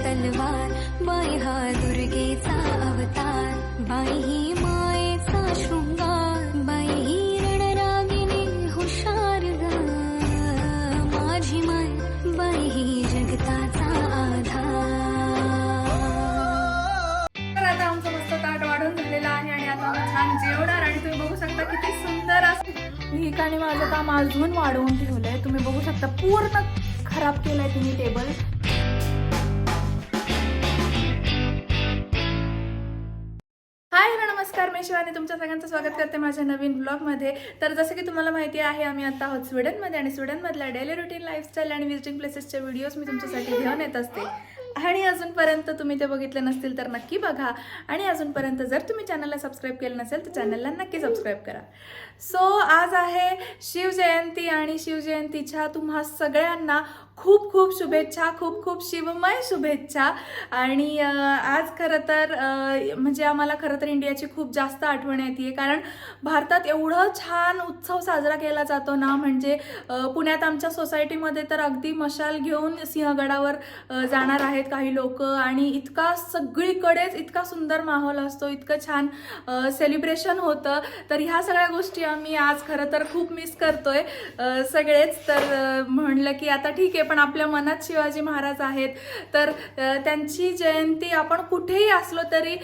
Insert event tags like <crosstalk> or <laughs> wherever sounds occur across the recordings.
तलवार बाई हा दुर्गेचा अवतार. बाई ही मायेचा शृंगार बाई ही रणरागिणी हुशार माझी माय बाई ही जगताचा आधार. तर आता आमचं मस्त ताट वाढून झालेलं आहे आणि आता छान जेवणार आणि तुम्ही बघू शकता किती सुंदर असं ठिकाणी माझं काम अजून वाढवून ठेवलंय. तुम्ही बघू शकता पूर्ण खराब केलंय तुम्ही टेबल मी शिवानी तुमच्या सगळ्यांचं स्वागत करते माझ्या नवीन ब्लॉगमध्ये तर जसं की तुम्हाला माहिती आहे आम्ही आता आहोत स्वीडनमध्ये आणि स्वीडनमधल्या डेली रुटीन लाईफस्टाईल आणि विजिटिंग प्लेसेसचे व्हिडिओज मी तुमच्यासाठी घेऊन येत असते. आणि अजूनपर्यंत तुम्ही ते बघितले नसतील तर नक्की बघा. आणि अजूनपर्यंत जर तुम्ही चॅनलला सबस्क्राईब केलं नसेल तर चॅनलला नक्की सबस्क्राईब करा. सो आज आहे शिवजयंती आणि शिवजयंतीच्या तुम्हा सगळ्यांना खूप खूप शुभेच्छा खूप खूप शिवमय शुभेच्छा. आणि आज खरं तर म्हणजे आम्हाला खरं तर इंडियाची खूप जास्त आठवण येते कारण भारतात एवढं छान उत्सव साजरा केला जातो ना म्हणजे पुण्यात आमच्या सोसायटीमध्ये तर अगदी मशाल घेऊन सिंहगडावर जाणार आहेत काही लोक. आणि इतका सगळीकडेच इतका सुंदर माहोल असतो इतकं छान सेलिब्रेशन होतं. तर ह्या सगळ्या गोष्टी आम्ही आज खरं तर खूप मिस करतोय. सगळेच तर म्हणलं की आता ठीक आहे पण आपल्या मनात शिवाजी महाराज आहेत. तर त्यांची जयंती आपण कुठेही असलो तरी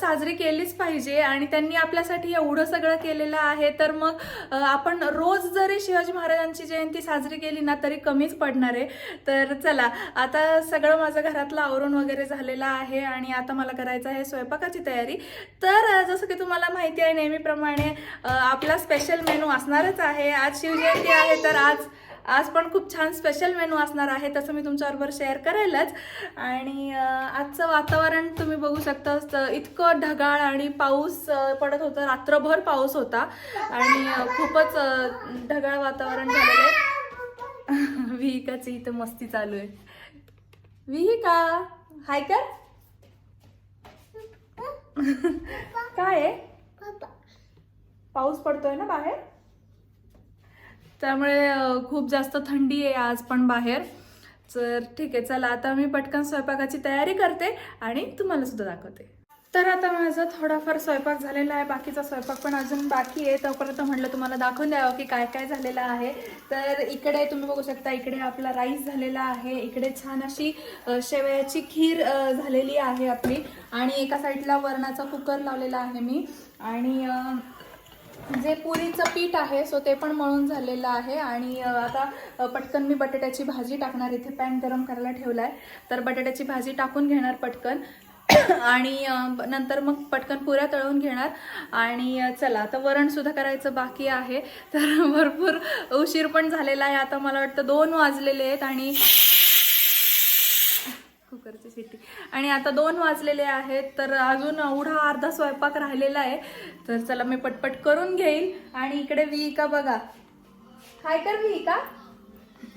साजरी केलीच पाहिजे आणि त्यांनी आपल्यासाठी एवढं सगळं केलेलं आहे. तर मग आपण रोज जरी शिवाजी महाराजांची जयंती साजरी केली ना तरी कमीच पडणार आहे. तर चला आता सगळं माझं घरातलं आवरून वगैरे झालेलं आहे आणि आता मला करायचं आहे स्वयंपाकाची तयारी. तर जसं की तुम्हाला माहिती आहे नेहमीप्रमाणे आपला स्पेशल मेनू असणारच आहे. आज शिवजयंती आहे तर आज आज पण खूप छान स्पेशल मेनू असणार आहे तसं मी तुमच्याबरोबर शेअर करायलाच आणि आजचं वातावरण तुम्ही बघू शकता इतकं ढगाळ आणि पाऊस पडत होता. रात्रभर पाऊस होता. आणि खूपच ढगाळ वातावरण झालेलं आहे. <laughs> विहिकाची इथं मस्ती चालू आहे. विहिका हाय कर. <laughs> काय आहे? पाऊस पडतोय ना बाहेर? त्यामुळे खूप जास्त थंडी आहे आज पण बाहेर. तर ठीक आहे चला आता मी पटकन स्वयंपाकाची तयारी करते आणि तुम्हाला सुद्धा दाखवते. तर आता माझा थोडाफार स्वयंपाक झालेला आहे बाकीचा स्वयंपाक पण अजून बाकी आहे. तोपर्यंत म्हटलं तुम्हाला दाखवून द्यावं की काय काय झालेलं आहे. तर इकडे तुम्ही बघू शकता इकडे आपला राईस झालेला आहे. इकडे छान अशी शेवयाची खीर झालेली आहे आपली. आणि एका साईडला वरणाचा कुकर लावलेला आहे मी. आणि जे पुरीचं पीठ आहे सो ते पण मळून झालेलं आहे. आणि आता पटकन मी बटाट्याची भाजी टाकणार इथे. पॅन गरम करायला ठेवला आहे तर बटाट्याची भाजी टाकून घेणार पटकन. <clears throat> आणि नंतर मग पटकन पुऱ्या तळून घेणार. आणि चला आता वरणसुद्धा करायचं बाकी आहे. तर <laughs> भरपूर उशीर पण झालेला आहे. आता मला वाटतं दोन वाजलेले आहेत आणि कुकरची शिट्टी आणि आता दोन वाजलेले आहेत तर अजून एवढा अर्धा स्वयंपाक राहिलेला आहे. तर चला मी पटपट करून घेईल आणि इकडे विहिका बघा. काय कर विहिका. <laughs>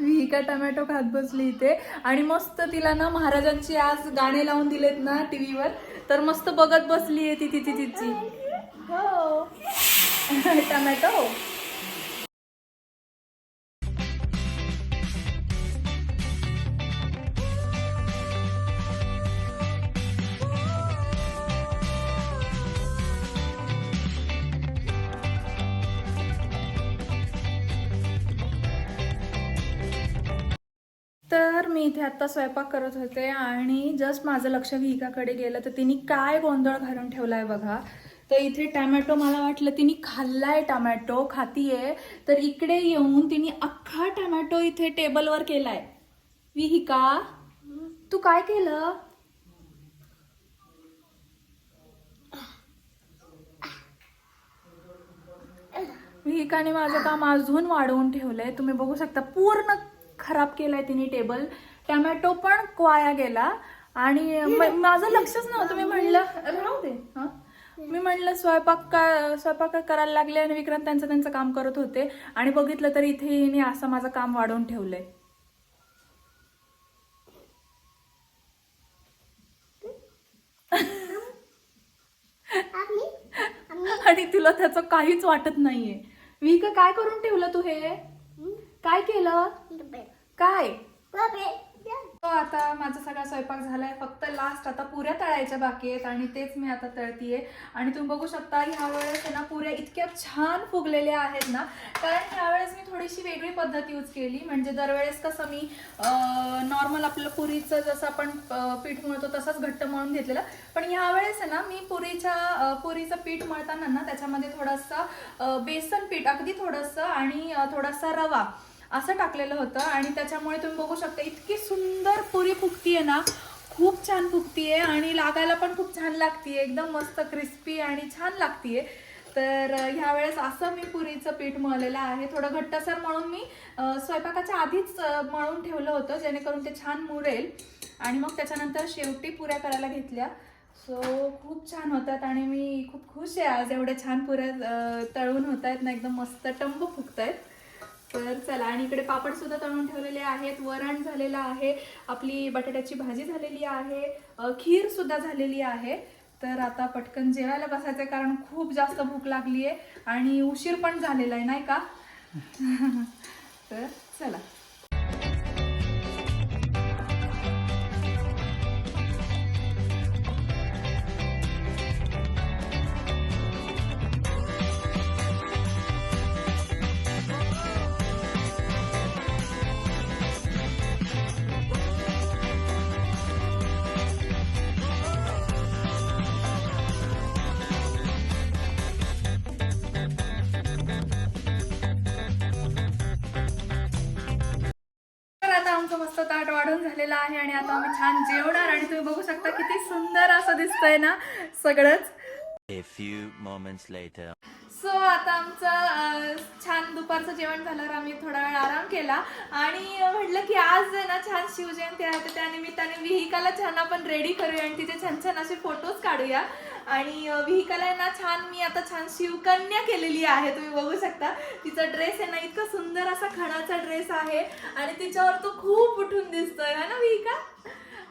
विहिका टमॅटो खात बसली इथे. आणि मस्त तिला ना महाराजांची आज गाणे लावून दिलेत ना टीव्हीवर. तर मस्त बघत बसली आहे ती तिची तिची. हो. <laughs> टमॅटो. मी इथे आता स्वयंपाक करत होते आणि जस्ट माझं लक्ष विहिकाकडे गेलं तर तिने काय गोंधळ घालून ठेवलाय बघा. तर इथे टॅमॅटो मला वाटलं तिने खाल्लाय टॅमॅटो खातीये. तर इकडे येऊन तिने अख्खा टॅमॅटो इथे टेबलवर केलाय. विहिका तू काय केलं? विहिकाने माझं काम अजून वाढवून ठेवलंय. तुम्ही बघू शकता पूर्ण खराब केलाय तिने टेबल. टॅमॅटो पण वाया गेला. आणि माझं लक्षच नव्हतं. मी म्हणलं राहू दे हं. मी म्हणलं स्वयंपाक का स्वयंपाक करायला लागले आणि विक्रांत त्यांचं त्यांचं काम करत होते. आणि बघितलं तर इथे हिने असं माझं काम वाढवून ठेवलंय. आणि तुला त्याचं काहीच वाटत नाहीये. विक काय करून ठेवलं तू हे? काय केलं? काय? तो आता माझा सगळा स्वयंपाक झालाय. फक्त लास्ट आता पुऱ्या तळायच्या बाकी आहेत आणि तेच मी आता तळतीये. आणि तुम्ही बघू शकता ह्या वेळेस आहे ना पुऱ्या इतक्या छान फुगलेल्या आहेत ना. कारण ह्यावेळेस मी थोडीशी वेगळी पद्धत यूज केली. म्हणजे दरवेळेस कसं मी नॉर्मल आपलं पुरीचं जसं आपण अं, पीठ मळतो तसंच घट्ट मळून घेतलेलं. पण ह्यावेळेस आहे ना मी पुरीच्या अं, पुरीचं पीठ मळताना ना त्याच्यामध्ये थोडंसं अं, बेसन पीठ अगदी थोडंसं आणि अं, थोडासा रवा असं टाकलेलं होतं आणि त्याच्यामुळे तुम्ही बघू शकता इतकी सुंदर पुरी फुगतीये ना. खूप छान फुगतीये आणि लागायला पण खूप छान लागतीये. एकदम मस्त क्रिस्पी आणि छान लागतीये. तर ह्या ह्यावेळेस असं मी पुरीचं पीठ मळलेलं आहे. थोडं घट्टसर म्हणून मी स्वयंपाकाच्या आधीच मळून ठेवलं होतं जेणेकरून ते छान मुरेल. आणि मग त्याच्यानंतर शेवटी पुऱ्या करायला घेतल्या. सो खूप छान होतात आणि मी खूप खुश आहे. आज एवढ्या छान पुऱ्या तळून होत आहेत ना एकदम मस्त टंब फुगत आहेत तर चला आणि इकडे पापड सुद्धा तळून ठेवलेले आहेत. वरण झालेलं आहे. आपली बटाट्याची भाजी झालेली आहे. खीर सुद्धा झालेली आहे. तर आता पटकन जेवायला बसायचं कारण खूप जास्त भूक लागली आहे आणि उशीर पण झालेला आहे नाही का? <laughs> तर चला. मस्त ताट वाढून झालेला आहे आणि आता आम्ही छान जेवणार आणि तुम्ही बघू शकता किती सुंदर असं दिसतंय ना सगळंच. A few moments later. So आता आमचं छान दुपारचं जेवण झाल्यावर आम्ही थोडा वेळ आराम केला. आणि म्हटलं की आज आहे ना छान शिवजयंती आहे तर त्यानिमित्ताने विहिकाला छान आपण रेडी करूया आणि तिथे छान छान असे फोटोज काढूया. आणि अं, विहिकाला आहे ना छान मी आता छान शिवकन्या केलेली आहे तुम्ही बघू शकता. तिचा ड्रेस आहे ना इतका सुंदर असा खणाचा ड्रेस आहे. आणि तिच्यावर तो खूप उठून दिसतोय है ना विहिका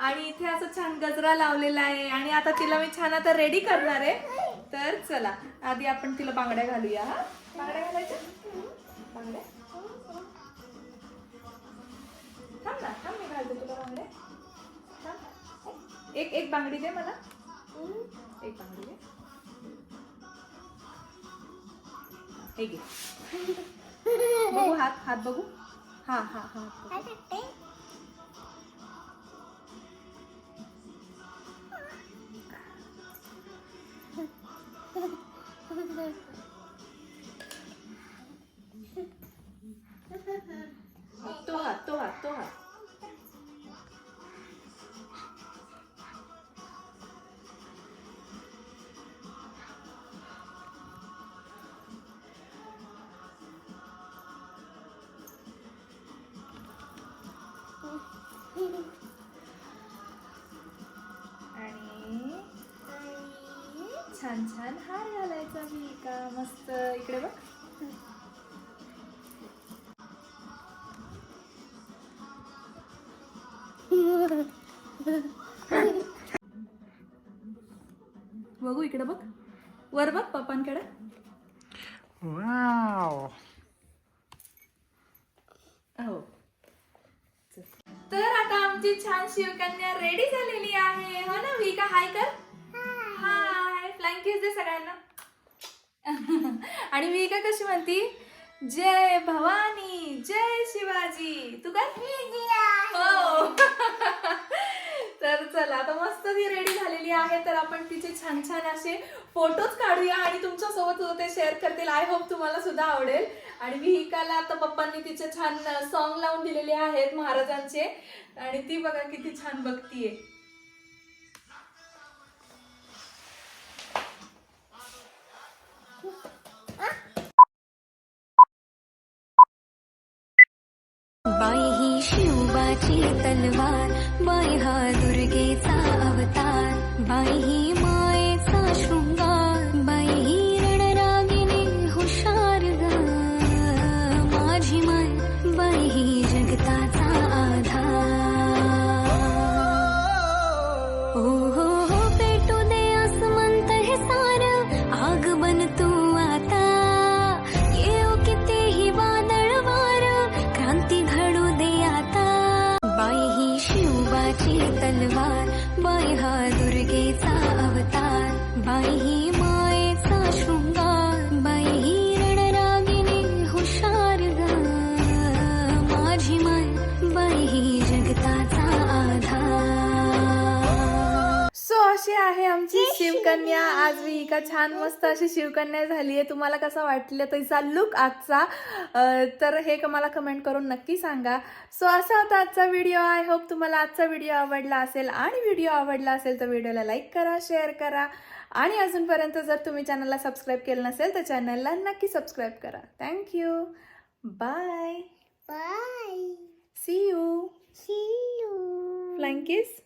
आणि इथे असं छान गजरा लावलेला आहे. आणि आता तिला मी छान आता रेडी करणार आहे. तर चला आधी आपण तिला बांगड्या घालूया हा? बांगड्या घालायच्या? बांगड्या? थांब ना थांब मी घालते तुला बांगड्या. थांब. एक एक बांगडी दे मला. एक बांगडी दे. हे घे. बघू हात हात बघू. हा हा हा. छान छान. हार घालायचा मी का मस्त इकडे बघ. बघू इकडे बघ. वर बघ पप्पांकडे. हो. तर आता आमची छान शिवकन्या रेडी झालेली आहे. हो ना विका हाय कर. किस दे सगळ्यांना. <laughs> आणि विका कशी म्हणती? जय भवानी जय शिवाजी. तू काय? हो. <laughs> तर चला आता मस्त ती रेडी झालेली आहे. तर आपण तिचे छान छान असे फोटोज काढूया आणि तुमच्यासोबत सुद्धा ते शेअर करतील. आय होप तुम्हाला सुद्धा आवडेल. आणि विहिकाला आता पप्पांनी तिचे छान सॉन्ग लावून दिलेले आहेत महाराजांचे. आणि ती बघा किती छान बघतीये. तलवार बाई हा दुर्गेचा अवतार बाई ही मा शिवकन्या आज मी का छान मस्त अशी शिवकन्या झाली आहे. तुम्हाला कसा वाटलं तिचा लुक आजचा? तर हे क- मला कमेंट करून नक्की सांगा. सो असा होता आजचा व्हिडिओ आय होप तुम्हाला आजचा व्हिडिओ आवडला असेल आणि व्हिडिओ आवडला असेल तर व्हिडिओला लाईक करा शेअर करा. आणि अजूनपर्यंत जर तुम्ही चॅनलला सबस्क्राईब केलं नसेल तर चॅनलला नक्की सबस्क्राईब करा. Thank you bye bye see you see you flying kiss